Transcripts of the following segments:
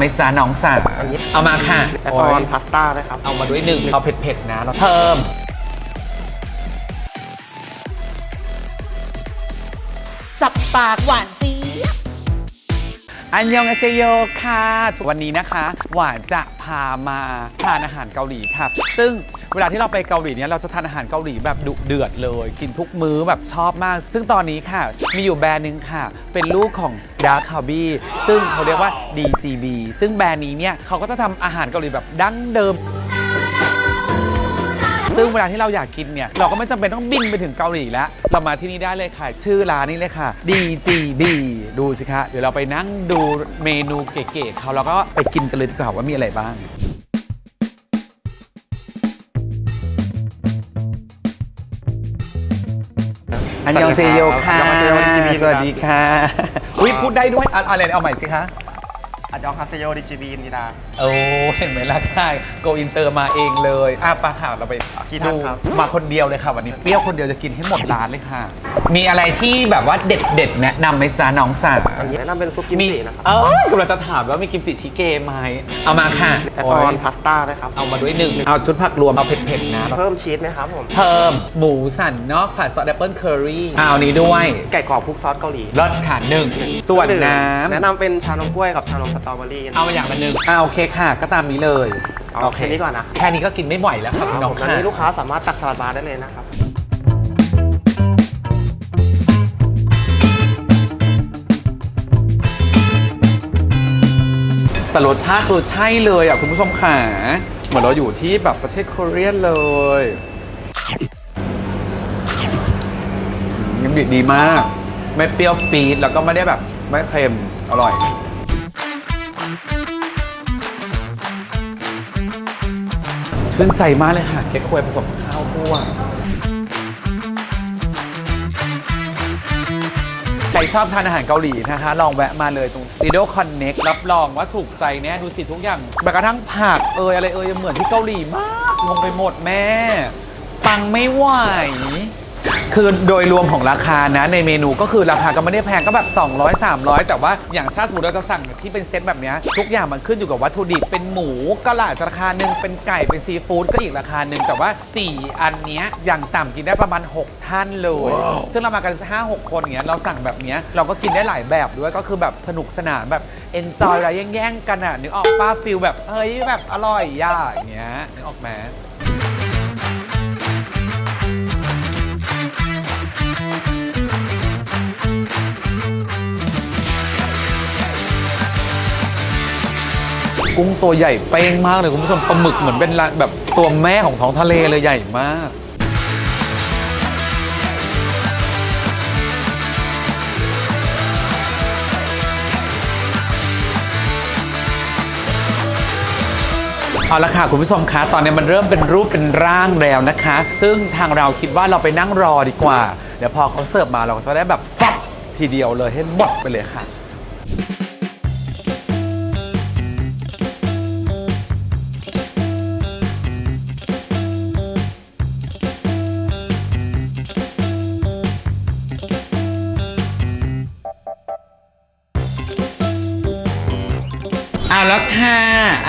ไม่จ้าน้องจ๋าเอามาค่ะแอดออนพาสต้านะครับ เอามาด้วยหนึ่งเอาเผ็ดๆนะเราเพิ่มสับปากหวานเจี๊ยบอันยองอาเซโยค่ะวันนี้นะคะ หวานจะพามาทานอาหารเกาหลีค่ะ ซึ่ง เวลาที่เราไปเกาหลีเนี่ยเราจะทานอาหารเกาหลีแบบดุเดือดเลย กินทุกมื้อแบบชอบมาก ซึ่งตอนนี้ค่ะ มีอยู่แบรนด์หนึ่งค่ะ เป็นลูกของดาร์คาบีซึ่งเขาเรียกว่า DGB ซึ่งแบรนด์นี้เนี่ยเขาก็จะทำอาหารเกาหลีแบบดั้งเดิมซึ่งเวลาที่เราอยากกินเนี่ย เราก็ไม่จำเป็นต้องบินไปถึงเกาหลีแล้ว เรามาที่นี่ได้เลยค่ะ ชื่อร้านนี้เลยค่ะ DGB ดูสิคะ เดี๋ยวเราไปนั่งดูเมนูเก๋ๆเขาแล้วก็ไปกินกันเลยดีกว่าว่ามีอะไรบ้าง อันยองเซโยค่ะอันยองเซโย DGB สวัสดีค่ะ อุ้ยพูดได้ด้วยอะอะไรเอาใหม่สิคะ อัดยองคาเซโยดิจิบีนิดา โอ้เห็นไหมล่ะค่ะโกอินเตอร์มาเองเลยอะปลาข่าวเราไปกี่ท่านดูครับ มาคนเดียวเลยค่ะ วันนี้เปรี้ยวคนเดียวจะกินให้หมดร้านเลยค่ะ มีอะไรที่แบบว่าเด็ดเด็ดๆแนะนำไหมจ๊ะน้องจ๋าอันนี้แนะนำเป็นซุปกิมมีจินะครับ เออกำลังจะถามว่ามีกิมจิชิเกไหมเอามาค่ะแอดออนพาสต้านะครับ เอามาด้วยหนึ่งเอาชุดผักรวมเอาเผ็ดๆนะ เพิ่มชีสไหมครับผม เพิ่มหมูสันนอกผัดซอสแอปเปิลเคอรี่เอาอันนี้ด้วยไก่กรอบคลุกซอสเกาหลีรสค่ะหนึ่งส่วนน้ำแนะนำเป็นชานมกล้วยกับชานมสตรอเบอรี่เอามาอย่างละหนึ่งอ่าโอเคค่ะ ก็ตามนี้เลยเอาแค่นี้ก่อนนะแค่นี้ก็กินไม่ไหวแล้วครับครับน้อผงมตอนค่ะนี้ลูกค้าสามารถตักสลัดบาร์ได้เลยนะครับ แต่รสชาติคือใช่เลยอะคุณผู้ชมค่ะเหมือนเราอยู่ที่แบบประเทศเกาหลีเลยยังดีดีมาก ไม่เปรี้ยวปี๊ดแล้วก็ไม่ได้แบบ ไม่เค็มอร่อย ชื่นใจมากเลยค่ะ เก๊กฮวยผสมข้าวคั่วใครชอบทานอาหารเกาหลีนะคะ ลองแวะมาเลยตรง Lido Connect รับรองว่าถูกใจแน่ดูสิทุกอย่างแม้กระทั่งผักเอยอะไรเอยเหมือนที่เกาหลีมากงงไปหมดแม่ ปังไม่ไหว คือโดยรวมของราคานะในเมนูก็คือราคาก็ไม่ได้แพงก็แบบ 200 300 แต่ว่าอย่างถ้าสมมติเราจะสั่งที่เป็นเซตแบบนี้ทุกอย่างมันขึ้นอยู่กับวัตถุดิบเป็นหมูก็อาจจะราคาหนึ่งเป็นไก่เป็นซีฟู้ดก็อีกราคาหนึ่งแต่ว่า 4 อันเนี้ยอย่างต่ำกินได้ประมาณ 6 ท่านเลย ซึ่งเรามากัน 5 6 คนเงี้ยเราสั่งแบบเนี้ยเราก็กินได้หลายแบบด้วยก็คือแบบสนุกสนานแบบเอนจอยอะไรแย่งๆกันอะนึกออกป้าฟิลแบบเฮ้ยแบบอร่อยย่าอย่างเงี้ยนึกออกไหม กุ้งตัวใหญ่เป้งมากเลยคุณผู้ชมปลาหมึกเหมือนเป็นแบบตัวแม่ของท้องทะเลเลยใหญ่มากเอาละค่ะคุณผู้ชมคะตอนนี้มันเริ่มเป็นรูปเป็นร่างแล้วนะคะ ซึ่งทางเราคิดว่าเราไปนั่งรอดีกว่า เดี๋ยวพอเขาเสิร์ฟมาเราก็จะได้แบบฟับทีเดียวเลยให้หมดไปเลยค่ะ เอาแล้วค่ะ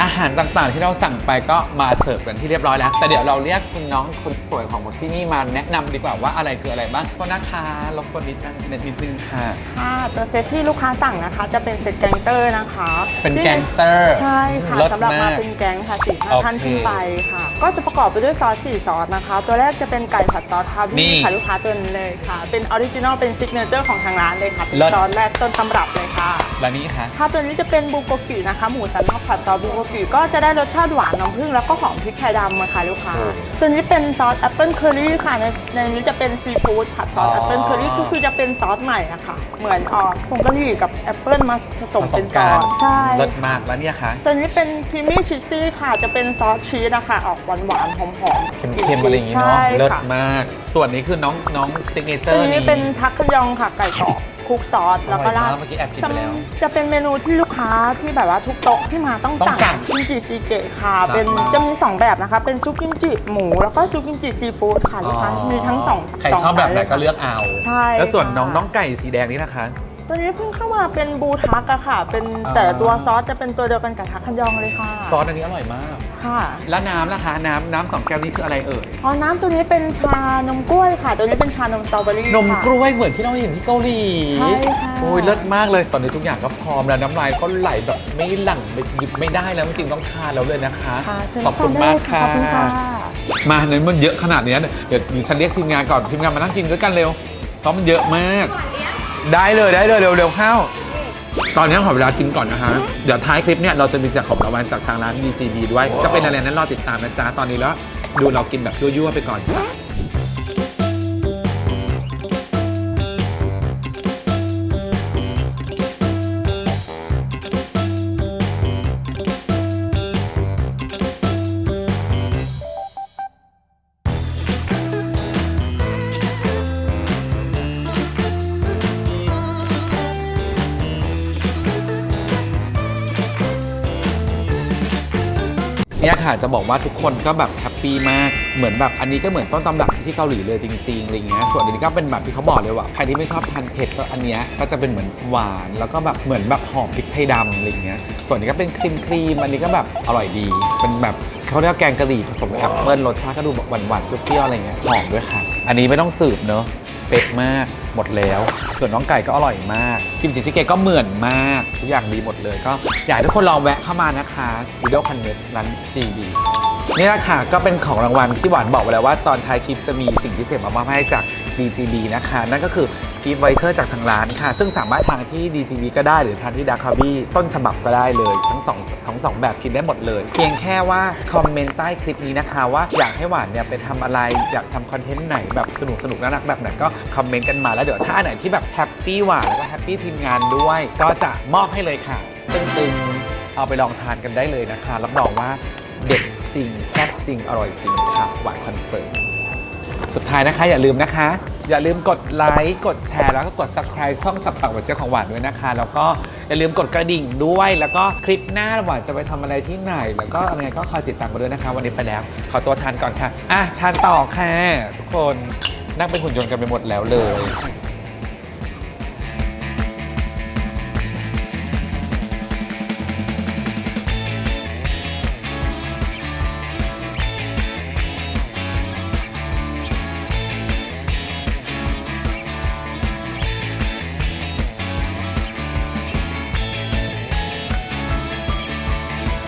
อาหารต่างๆ ที่เราสั่งไปก็มาเสิร์ฟกันที่เรียบร้อยแล้ว แต่เดี๋ยวเราเรียกคุณน้องคนสวยของที่นี่มาแนะนำดีกว่าว่าอะไรคืออะไรบ้างก็นะคะรบกวนนิดนึงนิดนึงค่ะ ค่ะตัวเซตที่ลูกค้าสั่งนะคะ จะเป็นเซตแกงเตอร์นะคะเป็นแกงสเตอร์ ใช่ค่ะเลิศสำหรับมมาเป็นแกงค่ะสี่ห้าโอเค ท่านขึ้นไปค่ะก็จะประกอบไปด้วยซอสสี่ซอสนะคะ ตัวแรกจะเป็นไก่ผัดซอสทานี่บี้ค่ะลูกค้าตัวนี้เลยค่ะ เป็นออริจินอลเป็นซิกเนเจอร์ของทางร้านเลยค่ะเป็นเลิศ ซอสแรกต้นตำรับเลยค่ะและนี้ค่ะค่ะตัวนี้จะเป็นบูโกกินะคะ หมูสันนอกผัดซอสบูโกกิก็จะได้รสชาติหวานน้ำผึ้งแล้วก็หอมพริกไทยดำอะค่ะลูกค้า ตัวนี้เป็นซอสแอปเปิลเคอรี่ค่ะในในนี้จะเป็นซีฟู้ดผัดซอสอ๋อแอปเปิลเคอรี่ก็คือจะเป็นซอสใหม่อะค่ะเหมือนอ่อผงกะหรี่กับแอปเปิลมาผสมผสเป็มนซกัอนสใช่เลิศมากแล้วเนี่ยค่ะ ตัวนี้เป็นครีมมี่ชีสซี่ค่ะ จะเป็นซอสชีสนะคะ ออกหวานหวานๆหอมหอมๆเค็มๆอะไรอย่างงี้เนาะใช่เลิศค่ะมาก ส่วนนี้คือน้องน้องซิกเนเจอตัวร์นี้นี้เป็นทักขยองค่ะไก่กรอบคลุกซอส แล้วก็ราดอร่อยมากเมื่อกี้แอบกินไปแล้ว จะเป็นเมนูที่ลูกค้าที่แบบว่าทุกโต๊ะที่มาต้องต้องสั่งสั่งกิมจิซีเกะค่ะ ครับเป็นจะมี 2 แบบนะคะ เป็นซุปกิมจิหมู แล้วก็ซุปกิมจิซีฟู้ดค่ะลูกค้ามีทั้งสองใครสงชอบแบบไหนสายลยก็เลือกเอา ใช่แล้วส่วนน้องค่ะ น้องไก่สีแดงนี่นะคะ ตัวนี้เพิ่งเข้ามาเป็นบูทักอะค่ะ เป็นอ่าแต่ตัวซอสจะเป็นตัวเดียวกันกับทักคันยองเลยค่ะ ซอสอันนี้อร่อยมาก ค่ะ แล้วน้ำล่ะคะ น้ำน้ำสองแก้วนี้คืออะไรเอ่ย อ๋อ น้ำตัวนี้เป็นชานมกล้วยค่ะ ตัวนี้เป็นชานมสตรอเบอรี่นมค่ะกล้วยเหมือนที่เราเห็นที่เกาหลีใช่ค่ะโอ้ยเลิศมากเลย ตอนนี้ทุกอย่างก็พร้อมแล้วน้ำลายก็ไหลแบบไม่หลั่งไม่หยุดไม่ได้แล้วจริงๆต้องทานแล้วเลยนะคะค่ะเชิญขอบคุณทนได้มากเลยค่ะขอบคุณค่ะ มาเน้นมันเยอะขนาดเนี้ยเดี๋ยวดิฉันเรียกทีมงานก่อนทีมงานมานั่งกินด้วยกันเร็วเพราะมันเยอะมาก ได้เลยได้เลยเร็วๆเข้า ตอนนี้ขอเวลากินก่อนนะฮะ เดี๋ยวท้ายคลิปเนี่ยเราจะมีแจกของรางวัลจากทางร้าน DGB ด้วย จะเป็นอะไรนั้นรอติดตามนะจ๊ะ ตอนนี้แล้วดูเรากินแบบยั่วๆไปก่อน เนี่ยค่ะจะบอกว่าทุกคนก็แบบแฮปปี้มากเหมือนแบบอันนี้ก็เหมือนต้นตำรับที่เกาหลีเลยจริงๆอะไรเงี้ยส่วนอันนี้ก็เป็นแบบที่เขาบอกเลยว่าใครที่ไม่ชอบทานเผ็ดก็อันเนี้ยก็จะเป็นเหมือนหวาน แล้วก็แบบเหมือนแบบหอมพริกไทยดำอะไรเงี้ยส่วนนี้ก็เป็นครีมครีมอันนี้ก็แบบอร่อยดี เป็นแบบเขาเรียกว่าแกงกะหรี่ผสมกับแอปเปิ้ลรสชาติก็ดูแบบหวานๆเปรี้ยวๆอะไรเงี้ยหอมด้วยค่ะ อันนี้ไม่ต้องสืบเนอะ เป๊ะมากหมดแล้ว ส่วนน้องไก่ก็อร่อยมากกิมจิชิเกะก็เหมือนมากทุกอย่างดีหมดเลยก็อยากให้ทุกคนลองแวะเข้ามานะคะวิดีโอคันเน็ตร้าน GB นี่แหละค่ะก็เป็นของรางวัลที่หวานบอกไว้แล้วว่าตอนท้ายคลิปจะมีสิ่งพิเศษมามอบให้จาก DGB นะคะ นั่นก็คือ กิฟต์ไวเชอร์จากทางร้านค่ะ ซึ่งสามารถทานที่ DGB ก็ได้หรือทานที่ดาคาบี้ต้นฉบับก็ได้เลยทั้งสองทั้งสองแบบกินได้หมดเลย เพียงแค่ว่าคอมเมนต์ใต้คลิปนี้นะคะ ว่าอยากให้หวานเนี่ยไปทำอะไรอยากทำคอนเทนต์ไหนแบบสนุกสนุกน่ารักแบบไหนก็คอมเมนต์กันมาแล้วเดี๋ยวถ้าอันไหนที่แบบแฮปปี้หวานแล้วก็แฮปปี้ทีมงานด้วย ก็จะมอบให้เลยค่ะตึงๆเอาไปลองทานกันได้เลยนะคะรับรองว่าเด็ดจริงแซ่บจริงอร่อยจริงค่ะหวานคอนเฟิร์ม สุดท้ายนะคะ อย่าลืมนะคะ อย่าลืมกดไลค์กดแชร์แล้วก็กด subscribe ช่องสับปากหวานเชียของหวานด้วยนะคะ แล้วก็อย่าลืมกดกระดิ่งด้วย แล้วก็คลิปหน้าหวานจะไปทำอะไรที่ไหน แล้วก็อะไรก็คอยติดตามมาด้วยนะคะ วันนี้ไปแล้ว ขอตัวทานก่อนค่ะอะทานต่อค่ะทุกคนนั่งเป็นหุ่นยนต์กันไปหมดแล้วเลย